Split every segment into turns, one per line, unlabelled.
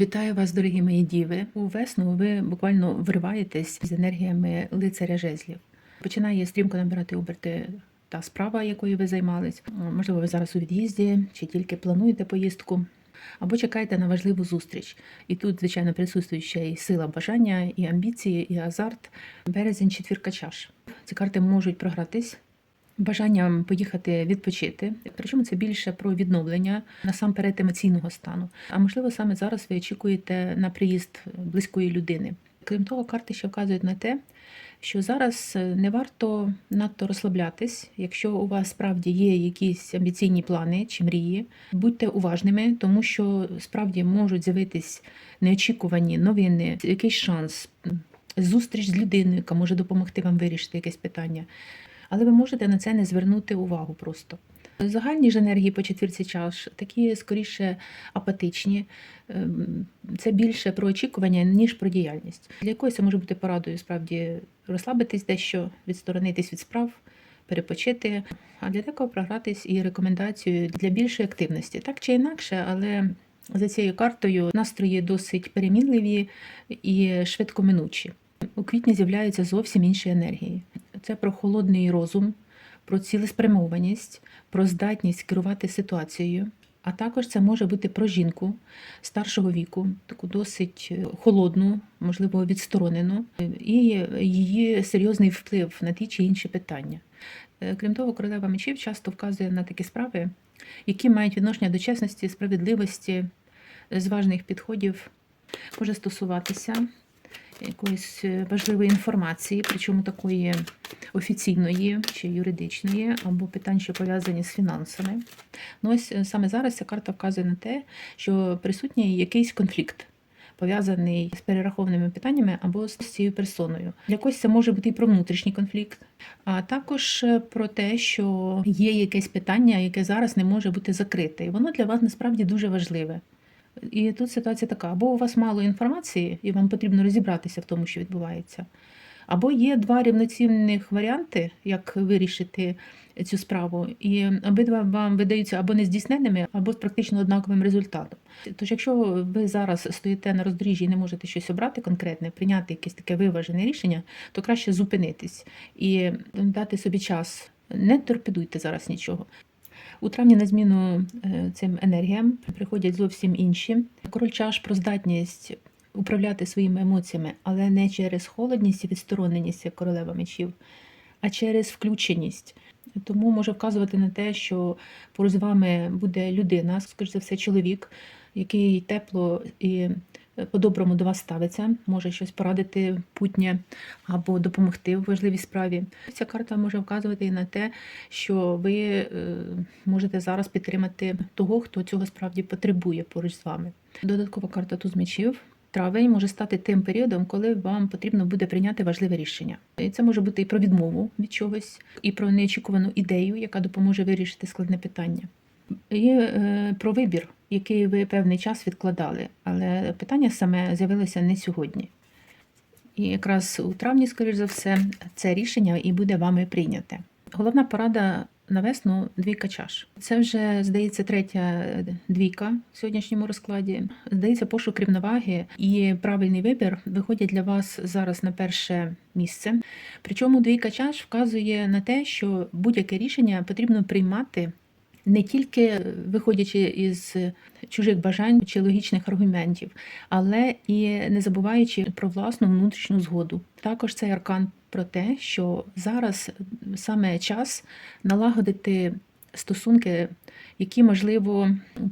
Вітаю вас, дорогі мої діви. У весну ви буквально вриваєтесь з енергіями лицаря жезлів. Починає стрімко набирати оберти та справа, якою ви займались. Можливо, ви зараз у від'їзді чи тільки плануєте поїздку. Або чекаєте на важливу зустріч. І тут, звичайно, присутствує ще і сила бажання, і амбіції, і азарт. Березень четвірка чаш. Ці карти можуть програтись бажанням поїхати відпочити. Причому це більше про відновлення насамперед емоційного стану. А можливо, саме зараз ви очікуєте на приїзд близької людини. Крім того, карти ще вказують на те, що зараз не варто надто розслаблятись, якщо у вас справді є якісь амбіційні плани чи мрії. Будьте уважними, тому що справді можуть з'явитись неочікувані новини, якийсь шанс, зустріч з людиною, яка може допомогти вам вирішити якесь питання. Але ви можете на це не звернути увагу просто. Загальні ж енергії по четвірці чаш такі скоріше апатичні. Ем, Це більше про очікування, ніж про діяльність. Для якогось це може бути порадою справді розслабитись дещо, відсторонитись від справ, перепочити, а для декого програтись і рекомендацією для більшої активності. Так чи інакше, але за цією картою настрої досить перемінливі і швидкоминучі. У квітні з'являються зовсім інші енергії. Це про холодний розум, про цілеспрямованість, про здатність керувати ситуацією. А також це може бути про жінку старшого віку, таку досить е, холодну, можливо, відсторонену, і її серйозний вплив на ті чи інші питання. Е, Крім того, королева мечів часто вказує на такі справи, які мають відношення до чесності, справедливості, зважних підходів, може стосуватися якоїсь е, важливої інформації, причому такої офіційної чи юридичної, або питань, що пов'язані з фінансами. Ну ось е, саме зараз ця карта вказує на те, що присутній якийсь конфлікт. Пов'язаний з перерахованими питаннями або з цією персоною. Для когось це може бути і про внутрішній конфлікт, а також е, про те, що є якесь питання, яке зараз не може бути закрите. І воно для вас насправді дуже важливе. І тут ситуація така: або у вас мало інформації, і вам потрібно розібратися в тому, що відбувається, або є два рівноцінних варіанти, як вирішити цю справу, і обидва вам видаються або нездійсненними, або з практично однаковим результатом. Тож, якщо ви зараз стоїте на роздоріжжі і не можете щось обрати конкретне, прийняти якесь таке виважене рішення, то краще зупинитись і дати собі час. Не торпедуйте зараз нічого. У травні на зміну е, цим енергіям приходять зовсім інші. Король чаш про здатність управляти своїми емоціями, але не через холодність і відстороненість, як королева мечів, а через включеність. Тому може вказувати на те, що поруч з вами буде людина, скоріш за все, чоловік, який тепло і по-доброму до вас ставиться, може щось порадити путнє або допомогти в важливій справі. Ця карта може вказувати і на те, що ви е, можете зараз підтримати того, хто цього справді потребує поруч з вами. Додаткова карта туз мечів. Травень може стати тим періодом, коли вам потрібно буде прийняти важливе рішення. І це може бути і про відмову від чогось, і про неочікувану ідею, яка допоможе вирішити складне питання. І е, про вибір, який ви певний час відкладали, але питання саме з'явилося не сьогодні. І якраз у травні, скоріш за все, це рішення і буде вами прийняте. Головна порада на весну двійка чаш. Це вже, здається, третя двійка в сьогоднішньому розкладі. Здається, пошук рівноваги і правильний вибір виходять для вас зараз на перше місце. Причому двійка чаш вказує на те, що будь-яке рішення потрібно приймати не тільки виходячи із чужих бажань чи логічних аргументів, але і не забуваючи про власну внутрішню згоду. Також цей аркан про те, що зараз саме час налагодити стосунки, які можливо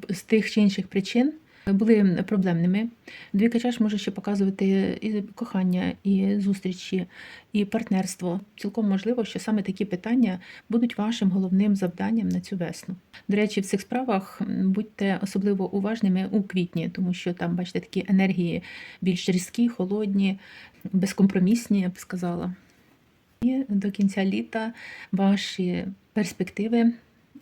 з тих чи інших причин. Були проблемними. Двійка чаш може ще показувати і кохання, і зустрічі, і партнерство. Цілком можливо, що саме такі питання будуть вашим головним завданням на цю весну. До речі, в цих справах будьте особливо уважними у квітні, тому що там, бачите, такі енергії більш різкі, холодні, безкомпромісні, я б сказала. І до кінця літа ваші перспективи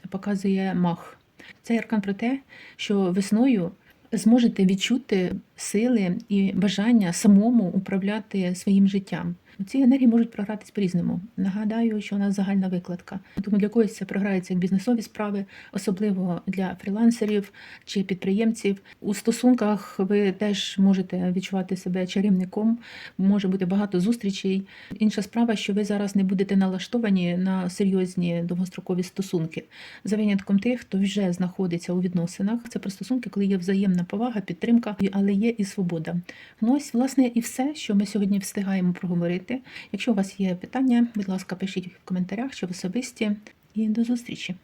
показує мах. Цей аркан про те, що весною зможете відчути сили і бажання самому управляти своїм життям. Ці енергії можуть програтись по-різному. Нагадаю, що у нас загальна викладка. Тому для когось це програється як бізнесові справи, особливо для фрілансерів чи підприємців. У стосунках ви теж можете відчувати себе чарівником, може бути багато зустрічей. Інша справа, що ви зараз не будете налаштовані на серйозні довгострокові стосунки. За винятком тих, хто вже знаходиться у відносинах. Це про стосунки, коли є взаємна повага, підтримка, але є і свобода. Ну ось, власне, і все, що ми сьогодні встигаємо проговорити. Якщо у вас є питання, будь ласка, пишіть в коментарях, чи в особисті. І до зустрічі.